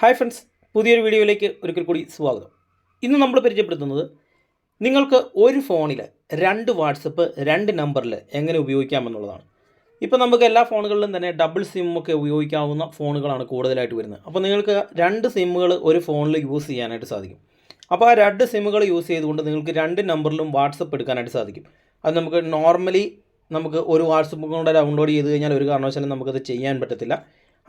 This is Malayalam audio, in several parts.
ഹായ് ഫ്രണ്ട്സ് പുതിയൊരു വീഡിയോയിലേക്ക് ഒരിക്കൽ കൂടി സ്വാഗതം. ഇന്ന് നമ്മൾ പരിചയപ്പെടുത്തുന്നത് നിങ്ങൾക്ക് ഒരു ഫോണിൽ രണ്ട് വാട്സപ്പ് രണ്ട് നമ്പറിൽ എങ്ങനെ ഉപയോഗിക്കാമെന്നുള്ളതാണ്. ഇപ്പോൾ നമുക്ക് എല്ലാ ഫോണുകളിലും തന്നെ ഡബിൾ സിമ്മൊക്കെ ഉപയോഗിക്കാവുന്ന ഫോണുകളാണ് കൂടുതലായിട്ട് വരുന്നത്. അപ്പോൾ നിങ്ങൾക്ക് രണ്ട് സിമ്മുകൾ ഒരു ഫോണിൽ യൂസ് ചെയ്യാനായിട്ട് സാധിക്കും. അപ്പോൾ ആ രണ്ട് സിമ്മുകൾ യൂസ് ചെയ്തുകൊണ്ട് നിങ്ങൾക്ക് രണ്ട് നമ്പറിലും വാട്സപ്പ് എടുക്കാനായിട്ട് സാധിക്കും. അത് നമുക്ക് നോർമലി നമുക്ക് ഒരു വാട്സപ്പ് കൊണ്ട് ഡൗൺലോഡ് ചെയ്ത് കഴിഞ്ഞാൽ ഒരു കാരണവശാലും നമുക്കത് ചെയ്യാൻ പറ്റത്തില്ല.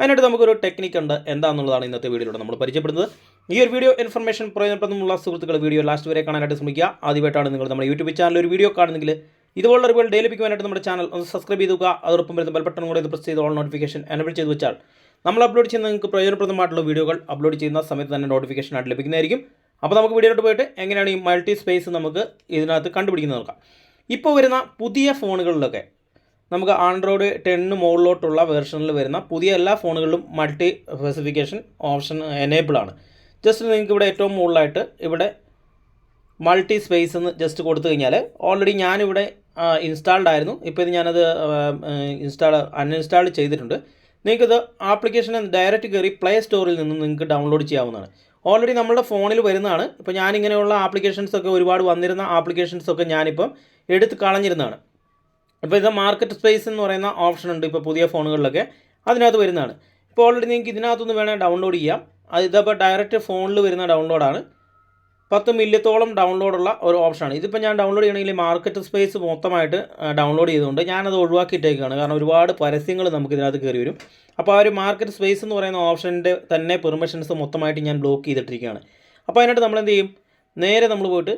അതിനായിട്ട് നമുക്കൊരു ടെക്നിക്ക് ഉണ്ട്. എന്താണെന്നുള്ളതാണ് ഇന്നത്തെ വീഡിയോയിലൂടെ നമ്മൾ പരിചയപ്പെടുന്നത്. ഈ ഒരു വീഡിയോ ഇൻഫർമേഷൻ പ്രയോജനപ്രദമുള്ള സുഹൃത്തുക്കൾ വീഡിയോ ലാസ്റ്റ് വരെ കാണാനായിട്ട് ശ്രമിക്കുക. ആദ്യമായിട്ടാണ് നിങ്ങൾ നമ്മുടെ യൂട്യൂബ് ചാനൽ ഒരു വീഡിയോ കാണുന്നെങ്കിൽ ഇതുപോലുള്ള അറിവുകൾ ഡെയിലി ലഭിക്കുവാനായിട്ട് നമ്മുടെ ചാനൽ ഒന്ന് സബ്സ്ക്രൈബ് ചെയ്തുക അതോടൊപ്പം വരുന്ന ബെൽബട്ടൺ കൂടെ പ്രസ് ചെയ്ത് ഓൾ നോട്ടിഫിക്കേഷൻ എനബിൾ ചെയ്ത് വെച്ചാൽ നമ്മൾ അപ്ലോഡ് ചെയ്യുന്ന നിങ്ങൾക്ക് പ്രയോജനപ്രദമായിട്ടുള്ള വീഡിയോകൾ അപ്ലോഡ് ചെയ്യുന്ന സമയത്ത് തന്നെ നോട്ടിഫിക്കേഷൻ ആയിട്ട് ലഭിക്കുന്നതായിരിക്കും. അപ്പോൾ നമുക്ക് വീഡിയോയിലോട്ട് പോയിട്ട് എങ്ങനെയാണ് ഈ മൾട്ടി സ്പേസ് നമുക്ക് ഇതിനകത്ത് കണ്ടുപിടിക്കുന്നത് നോക്കാം. ഇപ്പോൾ വരുന്ന പുതിയ ഫോണുകളിലൊക്കെ നമുക്ക് ആൻഡ്രോയിഡ് ടെന്നിന് മുകളിലോട്ടുള്ള വേർഷനിൽ വരുന്ന പുതിയ എല്ലാ ഫോണുകളിലും മൾട്ടി സ്പെസിഫിക്കേഷൻ ഓപ്ഷൻ എനേബിൾ ആണ്. ജസ്റ്റ് നിങ്ങൾക്ക് ഇവിടെ ഏറ്റവും മുകളിലായിട്ട് ഇവിടെ മൾട്ടി സ്പേസ് എന്ന് ജസ്റ്റ് കൊടുത്തു കഴിഞ്ഞാൽ ഓൾറെഡി ഞാനിവിടെ ഇൻസ്റ്റാൾഡ് ആയിരുന്നു. ഇപ്പോൾ ഇത് ഞാനത് ഇൻസ്റ്റാൾ അൺഇൻസ്റ്റാൾ ചെയ്തിട്ടുണ്ട്. നിങ്ങൾക്കിത് ആപ്ലിക്കേഷൻ ഡയറക്റ്റ് കയറി പ്ലേ സ്റ്റോറിൽ നിന്ന് നിങ്ങൾക്ക് ഡൗൺലോഡ് ചെയ്യാവുന്നതാണ്. ഓൾറെഡി നമ്മുടെ ഫോണിൽ വരുന്നതാണ്. ഇപ്പോൾ ഞാനിങ്ങനെയുള്ള ആപ്ലിക്കേഷൻസൊക്കെ ഒരുപാട് വന്നിരുന്ന ആപ്ലിക്കേഷൻസൊക്കെ ഞാനിപ്പം എടുത്ത് കളഞ്ഞിരുന്നതാണ്. ഇപ്പോൾ ഇത് മാർക്കറ്റ് സ്പേസ് എന്ന് പറയുന്ന ഓപ്ഷൻ ഉണ്ട് ഇപ്പോൾ പുതിയ ഫോണുകളിലൊക്കെ. അതിനകത്ത് വരുന്നതാണ്. ഇപ്പോൾ ഓൾറെഡി നിങ്ങൾക്ക് ഇതിനകത്തുനിന്ന് വേണേൽ ഡൗൺലോഡ് ചെയ്യാം. അത് ഇതപ്പോൾ ഡയറക്റ്റ് ഫോണിൽ വരുന്ന ഡൗൺലോഡാണ് പത്ത് മില്യത്തോളം ഡൗൺലോഡുള്ള ഒരു ഓപ്ഷനാണ് ഇതിപ്പോൾ ഞാൻ ഡൗൺലോഡ് ചെയ്യണമെങ്കിൽ മാർക്കറ്റ് സ്പേസ് മൊത്തമായിട്ട് ഡൗൺലോഡ് ചെയ്തുകൊണ്ട് ഞാനത് ഒഴിവാക്കിയിട്ടേക്കാണ്. കാരണം ഒരുപാട് പരസ്യങ്ങൾ നമുക്ക് ഇതിനകത്ത് കയറി വരും. അപ്പോൾ ആ ഒരു മാർക്കറ്റ് സ്പേസ് എന്ന് പറയുന്ന ഓപ്ഷന്റെ തന്നെ പെർമിഷൻസ് മൊത്തമായിട്ട് ഞാൻ ബ്ലോക്ക് ചെയ്തിട്ടിരിക്കുകയാണ്. അപ്പോൾ അതിനായിട്ട് നമ്മൾ എന്ത് ചെയ്യും? നേരെ നമ്മൾ പോയിട്ട്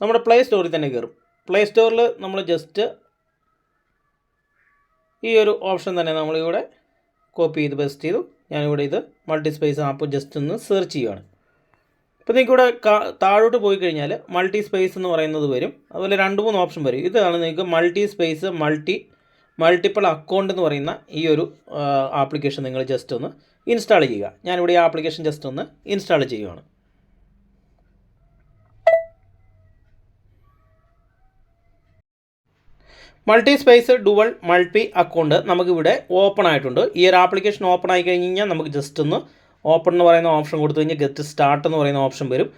നമ്മുടെ പ്ലേ സ്റ്റോറിൽ തന്നെ കയറും പ്ലേ സ്റ്റോറിൽ നമ്മൾ ജസ്റ്റ് ഈ ഒരു ഓപ്ഷൻ തന്നെ നമ്മളിവിടെ കോപ്പി ചെയ്ത് പേസ്റ്റ് ചെയ്തു. ഞാനിവിടെ ഇത് മൾട്ടി സ്പേസ് ആപ്പ് ജസ്റ്റ് ഒന്ന് സെർച്ച് ചെയ്യുകയാണ് ഇപ്പോൾ നിങ്ങൾക്ക് ഇവിടെ താഴോട്ട് പോയി കഴിഞ്ഞാൽ മൾട്ടി സ്പേസ് എന്ന് പറയുന്നത് വരും. അതുപോലെ രണ്ട് മൂന്ന് ഓപ്ഷൻ വരും. ഇതാണ് നിങ്ങൾക്ക് multi space multi multiple account എന്ന് പറയുന്ന ഈ ഒരു ആപ്ലിക്കേഷൻ നിങ്ങൾ ജസ്റ്റ് ഒന്ന് ഇൻസ്റ്റാൾ ചെയ്യുക. ഞാനിവിടെ ഈ ആപ്ലിക്കേഷൻ ജസ്റ്റ് ഒന്ന് ഇൻസ്റ്റാൾ ചെയ്യുകയാണ് multi space dual multi account നമുക്കിവിടെ ഓപ്പൺ ആയിട്ടുണ്ട്. ഈ ഒരു ആപ്ലിക്കേഷൻ ഓപ്പൺ ആയി കഴിഞ്ഞ് കഴിഞ്ഞാൽ നമുക്ക് ജസ്റ്റ് ഒന്ന് ഓപ്പൺ എന്ന് പറയുന്ന ഓപ്ഷൻ കൊടുത്തു കഴിഞ്ഞാൽ ഗെറ്റ് സ്റ്റാർട്ട് എന്ന് പറയുന്ന ഓപ്ഷൻ വരും.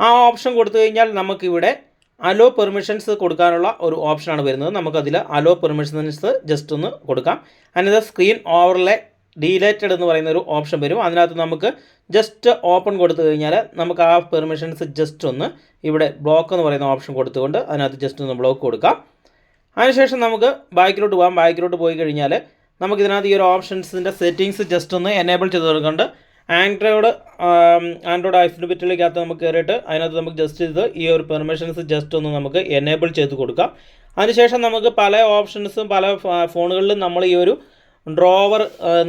ആ ഓപ്ഷൻ കൊടുത്തു കഴിഞ്ഞാൽ നമുക്കിവിടെ അലോ പെർമിഷൻസ് കൊടുക്കാനുള്ള ഒരു ഓപ്ഷനാണ് വരുന്നത്. നമുക്കതിൽ അലോ പെർമിഷൻസ് ജസ്റ്റ് ഒന്ന് കൊടുക്കാം. അതിനകത്ത് സ്ക്രീൻ ഓവർലെ ഡീലേറ്റഡ് എന്ന് പറയുന്ന ഒരു ഓപ്ഷൻ വരും. അതിനകത്ത് നമുക്ക് ജസ്റ്റ് ഓപ്പൺ കൊടുത്തു കഴിഞ്ഞാൽ നമുക്ക് ആ പെർമിഷൻസ് ജസ്റ്റ് ഒന്ന് ഇവിടെ ബ്ലോക്ക് എന്ന് പറയുന്ന ഓപ്ഷൻ കൊടുത്തുകൊണ്ട് അതിനകത്ത് ജസ്റ്റ് ഒന്ന് ബ്ലോക്ക് കൊടുക്കാം. അതിനുശേഷം നമുക്ക് ബാക്കിലോട്ട് പോകാം ബാക്കിലോട്ട് പോയി കഴിഞ്ഞാൽ നമുക്ക് ഇതിനകത്ത് ഈ ഒരു ഓപ്ഷൻസിന്റെ സെറ്റിങ്സ് ജസ്റ്റ് ഒന്ന് എനേബിൾ ചെയ്ത് കൊടുക്കുന്നുണ്ട് ആൻഡ്രോയിഡ് ആൻഡ്രോയിഡ് ഐഫിനിബിറ്റിലേക്കകത്ത് നമുക്ക് കയറിയിട്ട് അതിനകത്ത് നമുക്ക് ജസ്റ്റ് ഇത് ഈ ഒരു പെർമിഷൻസ് ജസ്റ്റ് ഒന്ന് നമുക്ക് എനേബിൾ ചെയ്ത് കൊടുക്കാം. അതിനുശേഷം നമുക്ക് പല ഓപ്ഷൻസും പല ഫോണുകളിലും നമ്മൾ ഈ ഒരു ഡ്രോവർ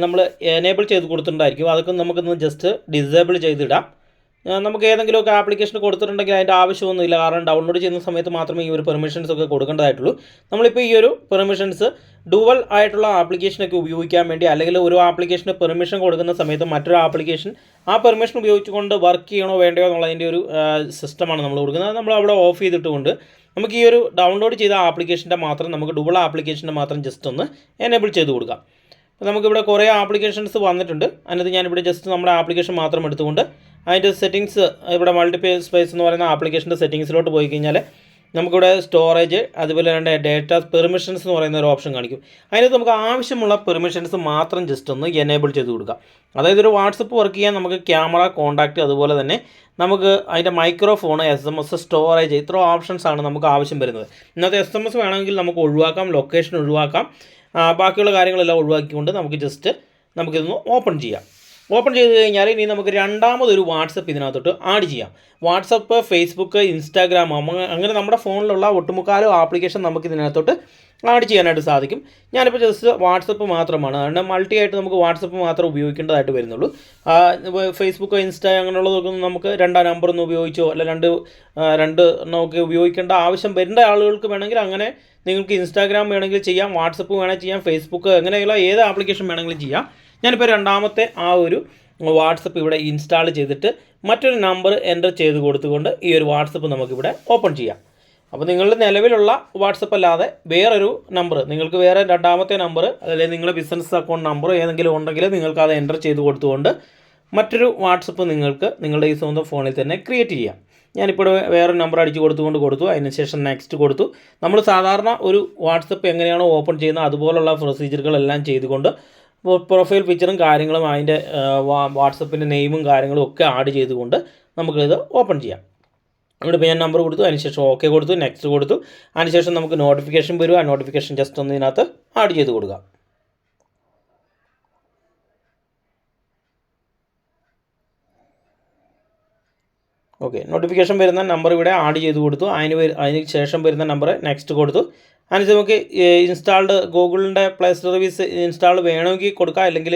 നമ്മൾ എനേബിൾ ചെയ്ത് കൊടുത്തിട്ടുണ്ടായിരിക്കും. അതൊക്കെ നമുക്കൊന്ന് ജസ്റ്റ് ഡിസേബിൾ ചെയ്തിടാം. നമുക്ക് ഏതെങ്കിലുമൊക്കെ ആപ്ലിക്കേഷൻ കൊടുത്തിട്ടുണ്ടെങ്കിൽ അതിന്റെ ആവശ്യമൊന്നുമില്ല. കാരണം ഡൗൺലോഡ് ചെയ്യുന്ന സമയത്ത് മാത്രമേ ഈ ഒരു പെർമിഷൻസ് ഒക്കെ കൊടുക്കേണ്ടതായിട്ടുള്ളൂ. നമ്മളിപ്പോൾ ഈ ഒരു പെർമിഷൻസ് ഡുവൽ ആയിട്ടുള്ള ആപ്ലിക്കേഷനൊക്കെ ഉപയോഗിക്കാൻ വേണ്ടി അല്ലെങ്കിൽ ഒരു ആപ്ലിക്കേഷന് പെർമിഷൻ കൊടുക്കുന്ന സമയത്ത് മറ്റൊരു ആപ്ലിക്കേഷൻ ആ പെർമിഷൻ ഉപയോഗിച്ചുകൊണ്ട് വർക്ക് ചെയ്യണോ വേണ്ടയോ എന്നുള്ളതിന്റെ ഒരു സിസ്റ്റമാണ് നമ്മൾ കൊടുക്കുന്നത്. നമ്മൾ അവിടെ ഓഫ് ചെയ്തിട്ടുകൊണ്ട് നമുക്ക് ഈ ഒരു ഡൗൺലോഡ് ചെയ്ത ആപ്ലിക്കേഷന്റെ മാത്രം നമുക്ക് ഡുവൽ ആപ്ലിക്കേഷന്റെ മാത്രം ജസ്റ്റ് ഒന്ന് എനേബിൾ ചെയ്ത് കൊടുക്കാം. നമുക്കിവിടെ കുറേ ആപ്ലിക്കേഷൻസ് വന്നിട്ടുണ്ട്. അതിനകത്ത് ഞാനിവിടെ ജസ്റ്റ് നമ്മുടെ ആപ്ലിക്കേഷൻ മാത്രം എടുത്തുകൊണ്ട് അതിന്റെ സെറ്റിങ്സ് ഇവിടെ മൾട്ടിപ്പിൾ സ്പേസ് എന്ന് പറയുന്ന ആപ്ലിക്കേഷന്റെ സെറ്റിങ്സിലോട്ട് പോയി കഴിഞ്ഞാൽ നമുക്കിവിടെ സ്റ്റോറേജ് അതുപോലെ തന്നെ ഡേറ്റ പെർമിഷൻസ് എന്ന് പറയുന്ന ഒരു ഓപ്ഷൻ കാണിക്കും. അതിനകത്ത് നമുക്ക് ആവശ്യമുള്ള പെർമിഷൻസ് മാത്രം ജസ്റ്റ് ഒന്ന് എനേബിൾ ചെയ്ത് കൊടുക്കുക അതായത് ഒരു വാട്സപ്പ് വർക്ക് ചെയ്യാൻ നമുക്ക് ക്യാമറ കോൺടാക്റ്റ് അതുപോലെ തന്നെ നമുക്ക് അതിന്റെ microphone S M S storage ഇത്ര ഓപ്ഷൻസാണ് നമുക്ക് ആവശ്യം വരുന്നത്. ഇന്നത്തെ എസ് എം എസ് വേണമെങ്കിൽ നമുക്ക് ഒഴിവാക്കാം ലൊക്കേഷൻ ഒഴിവാക്കാം. ബാക്കിയുള്ള കാര്യങ്ങളെല്ലാം ഒഴിവാക്കിക്കൊണ്ട് നമുക്ക് ജസ്റ്റ് നമുക്കിതൊന്ന് ഓപ്പൺ ചെയ്യാം. ഓപ്പൺ ചെയ്ത് കഴിഞ്ഞാൽ ഇനി നമുക്ക് രണ്ടാമതൊരു വാട്സപ്പ് ഇതിനകത്തോട്ട് ആഡ് ചെയ്യാം. വാട്സപ്പ് ഫേസ്ബുക്ക് ഇൻസ്റ്റാഗ്രാം അങ്ങനെ നമ്മുടെ ഫോണിലുള്ള ഒട്ടുമുക്കാലോ ആപ്ലിക്കേഷൻ നമുക്ക് ഇതിനകത്തോട്ട് ആഡ് ചെയ്യാനായിട്ട് സാധിക്കും. ഞാനിപ്പോൾ ജസ്റ്റ് വാട്സപ്പ് മാത്രമാണ്. അതുകൊണ്ട് മൾട്ടി ആയിട്ട് നമുക്ക് വാട്സപ്പ് മാത്രം ഉപയോഗിക്കേണ്ടതായിട്ട് വരുന്നുള്ളൂ. ഫേസ്ബുക്ക് ഇൻസ്റ്റാ അങ്ങനെയുള്ളതൊക്കെ നമുക്ക് രണ്ടാം നമ്പർ നമ്പറൊന്നും ഉപയോഗിച്ചോ അല്ല രണ്ട് രണ്ട് നമുക്ക് ഉപയോഗിക്കേണ്ട ആവശ്യം വരേണ്ട ആളുകൾക്ക് വേണമെങ്കിൽ അങ്ങനെ നിങ്ങൾക്ക് ഇൻസ്റ്റാഗ്രാം വേണമെങ്കിൽ ചെയ്യാം വാട്സപ്പ് വേണമെങ്കിൽ ചെയ്യാം ഫേസ്ബുക്ക് അങ്ങനെയുള്ള ഏത് ആപ്ലിക്കേഷൻ വേണമെങ്കിലും ചെയ്യാം. ഞാനിപ്പോൾ രണ്ടാമത്തെ ആ ഒരു വാട്സപ്പ് ഇവിടെ ഇൻസ്റ്റാൾ ചെയ്തിട്ട് മറ്റൊരു നമ്പർ എന്റർ ചെയ്ത് കൊടുത്തുകൊണ്ട് ഈ ഒരു വാട്സപ്പ് നമുക്കിവിടെ ഓപ്പൺ ചെയ്യാം. അപ്പോൾ നിങ്ങളുടെ നിലവിലുള്ള വാട്സപ്പ് അല്ലാതെ വേറൊരു നമ്പർ നിങ്ങൾക്ക് വേറെ രണ്ടാമത്തെ നമ്പർ അല്ലെങ്കിൽ നിങ്ങളുടെ ബിസിനസ് അക്കൗണ്ട് നമ്പർ ഏതെങ്കിലും ഉണ്ടെങ്കിൽ നിങ്ങൾക്ക് അത് എന്റർ ചെയ്ത് കൊടുത്തുകൊണ്ട് മറ്റൊരു വാട്സപ്പ് നിങ്ങൾക്ക് നിങ്ങളുടെ ഈ സ്വന്തം ഫോണിൽ തന്നെ ക്രിയേറ്റ് ചെയ്യാം. ഞാനിപ്പോൾ വേറെ നമ്പർ അടിച്ചു കൊടുത്തുകൊണ്ട് കൊടുത്തു അതിനുശേഷം നെക്സ്റ്റ് കൊടുത്തു. നമ്മൾ സാധാരണ ഒരു വാട്സപ്പ് എങ്ങനെയാണോ ഓപ്പൺ ചെയ്യുന്നത് അതുപോലുള്ള പ്രൊസീജിയറുകളെല്ലാം ചെയ്തുകൊണ്ട് പ്രൊഫൈൽ പിക്ചറും കാര്യങ്ങളും അതിന്റെ വാട്സപ്പിന്റെ നെയിമും കാര്യങ്ങളും ഒക്കെ ആഡ് ചെയ്തുകൊണ്ട് നമുക്കിത് ഓപ്പൺ ചെയ്യാം. ഇവിടെ ഇപ്പോൾ ഞാൻ നമ്പർ കൊടുത്തു അതിനുശേഷം ഓക്കെ കൊടുത്തു നെക്സ്റ്റ് കൊടുത്തു. അതിനുശേഷം നമുക്ക് നോട്ടിഫിക്കേഷൻ വരും. ആ നോട്ടിഫിക്കേഷൻ ജസ്റ്റ് ഒന്ന് ഇതിനകത്ത് ആഡ് ചെയ്ത് കൊടുക്കുക ഓക്കെ നോട്ടിഫിക്കേഷൻ വരുന്ന നമ്പർ ഇവിടെ ആഡ് ചെയ്ത് കൊടുത്തു. അതിന് അതിന് ശേഷം വരുന്ന നമ്പർ നെക്സ്റ്റ് കൊടുത്തു. അതിന് നമുക്ക് ഇൻസ്റ്റാൾഡ് ഗൂഗിളിന്റെ പ്ലേ സർവീസ് ഇൻസ്റ്റാൾ വേണമെങ്കിൽ കൊടുക്കുക അല്ലെങ്കിൽ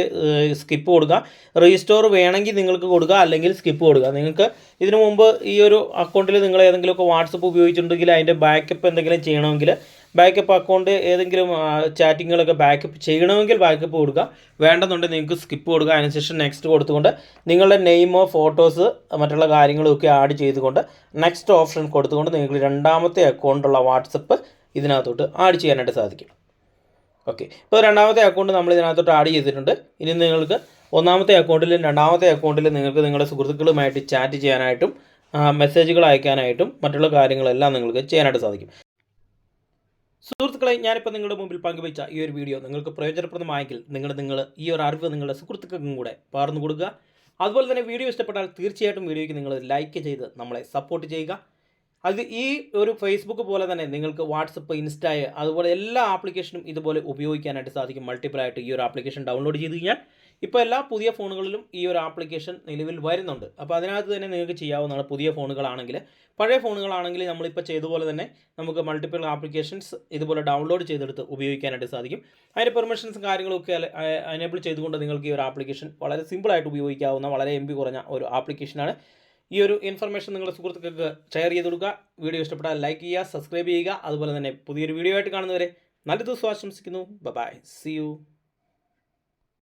സ്കിപ്പ് കൊടുക്കുക റീസ്റ്റോർ വേണമെങ്കിൽ നിങ്ങൾക്ക് കൊടുക്കുക അല്ലെങ്കിൽ സ്കിപ്പ് കൊടുക്കുക നിങ്ങൾക്ക് ഇതിനു മുമ്പ് ഈ ഒരു അക്കൗണ്ടിൽ നിങ്ങൾ ഏതെങ്കിലുമൊക്കെ വാട്സപ്പ് ഉപയോഗിച്ചിട്ടുണ്ടെങ്കിൽ അതിന്റെ ബാക്കപ്പ് എന്തെങ്കിലും ചെയ്യണമെങ്കിൽ ബാക്കപ്പ് അക്കൗണ്ട് ഏതെങ്കിലും ചാറ്റിങ്ങുകളൊക്കെ ബാക്കപ്പ് ചെയ്യണമെങ്കിൽ ബാക്കപ്പ് കൊടുക്കുക വേണ്ടെന്നുണ്ടെങ്കിൽ നിങ്ങൾക്ക് സ്കിപ്പ് കൊടുക്കുക അതിനുശേഷം നെക്സ്റ്റ് കൊടുത്തുകൊണ്ട് നിങ്ങളുടെ നെയിമോ ഫോട്ടോസ് മറ്റുള്ള കാര്യങ്ങളൊക്കെ ആഡ് ചെയ്തുകൊണ്ട് നെക്സ്റ്റ് ഓപ്ഷൻ കൊടുത്തുകൊണ്ട് നിങ്ങൾക്ക് രണ്ടാമത്തെ അക്കൗണ്ടുള്ള വാട്സപ്പ് ഇതിനകത്തോട്ട് ആഡ് ചെയ്യാനായിട്ട് സാധിക്കും. ഓക്കെ ഇപ്പോൾ രണ്ടാമത്തെ അക്കൗണ്ട് നമ്മൾ ഇതിനകത്തോട്ട് ആഡ് ചെയ്തിട്ടുണ്ട്. ഇനി നിങ്ങൾക്ക് ഒന്നാമത്തെ അക്കൗണ്ടിലും രണ്ടാമത്തെ അക്കൗണ്ടിലും നിങ്ങൾക്ക് നിങ്ങളുടെ സുഹൃത്തുക്കളുമായിട്ട് ചാറ്റ് ചെയ്യാനായിട്ടും മെസ്സേജുകൾ അയക്കാനായിട്ടും മറ്റുള്ള കാര്യങ്ങളെല്ലാം നിങ്ങൾക്ക് ചെയ്യാനായിട്ട് സാധിക്കും. സുഹൃത്തുക്കളെ ഞാനിപ്പോൾ നിങ്ങളുടെ മുമ്പിൽ പങ്കുവച്ച ഈ ഒരു വീഡിയോ നിങ്ങൾക്ക് പ്രയോജനപ്രദമായെങ്കിൽ നിങ്ങൾ നിങ്ങൾ ഈ ഒരു അറിവ് നിങ്ങളുടെ സുഹൃത്തുക്കൾക്കും കൂടെ പകർന്നു കൊടുക്കുക. അതുപോലെ തന്നെ വീഡിയോ ഇഷ്ടപ്പെട്ടാൽ തീർച്ചയായിട്ടും വീഡിയോയ്ക്ക് നിങ്ങൾ ലൈക്ക് ചെയ്ത് നമ്മളെ സപ്പോർട്ട് ചെയ്യുക. അത് ഈ ഒരു ഫേസ്ബുക്ക് പോലെ തന്നെ നിങ്ങൾക്ക് വാട്സപ്പ് ഇൻസ്റ്റായ അതുപോലെ എല്ലാ ആപ്ലിക്കേഷനും ഇതുപോലെ ഉപയോഗിക്കാനായിട്ട് സാധിക്കും. മൾട്ടിപ്പിൾ ആയിട്ട് ഈ ഒരു ആപ്ലിക്കേഷൻ ഡൗൺലോഡ് ചെയ്ത് കഴിഞ്ഞാൽ ഇപ്പോൾ എല്ലാ പുതിയ ഫോണുകളിലും ഈ ഒരു ആപ്ലിക്കേഷൻ നിലവിൽ വരുന്നുണ്ട്. അപ്പോൾ അതിനകത്ത് തന്നെ നിങ്ങൾക്ക് ചെയ്യാവുന്നതാണ് പുതിയ ഫോണുകളാണെങ്കിൽ പഴയ ഫോണുകളാണെങ്കിൽ നമ്മളിപ്പോൾ ചെയ്തതുപോലെ പോലെ തന്നെ നമുക്ക് മൾട്ടിപ്പിൾ ആപ്ലിക്കേഷൻസ് ഇതുപോലെ ഡൗൺലോഡ് ചെയ്തെടുത്ത് ഉപയോഗിക്കാനായിട്ട് സാധിക്കും. അതിന്റെ പെർമിഷൻസ് കാര്യങ്ങളൊക്കെ എനേബിൾ ചെയ്തുകൊണ്ട് നിങ്ങൾക്ക് ഈ ഒരു ആപ്ലിക്കേഷൻ വളരെ സിമ്പിളായിട്ട് ഉപയോഗിക്കാവുന്ന വളരെ എം കുറഞ്ഞ ഒരു ആപ്ലിക്കേഷനാണ് ഈ ഒരു ഇൻഫർമേഷൻ നിങ്ങളുടെ സുഹൃത്തുക്കൾക്ക് ഷെയർ ചെയ്ത് കൊടുക്കുക. വീഡിയോ ഇഷ്ടപ്പെട്ടാൽ ലൈക്ക് ചെയ്യുക സബ്സ്ക്രൈബ് ചെയ്യുക. അതുപോലെ തന്നെ പുതിയൊരു വീഡിയോ ആയിട്ട് കാണുന്നവരെ നല്ല ദിവസം ആശംസിക്കുന്നു. By C U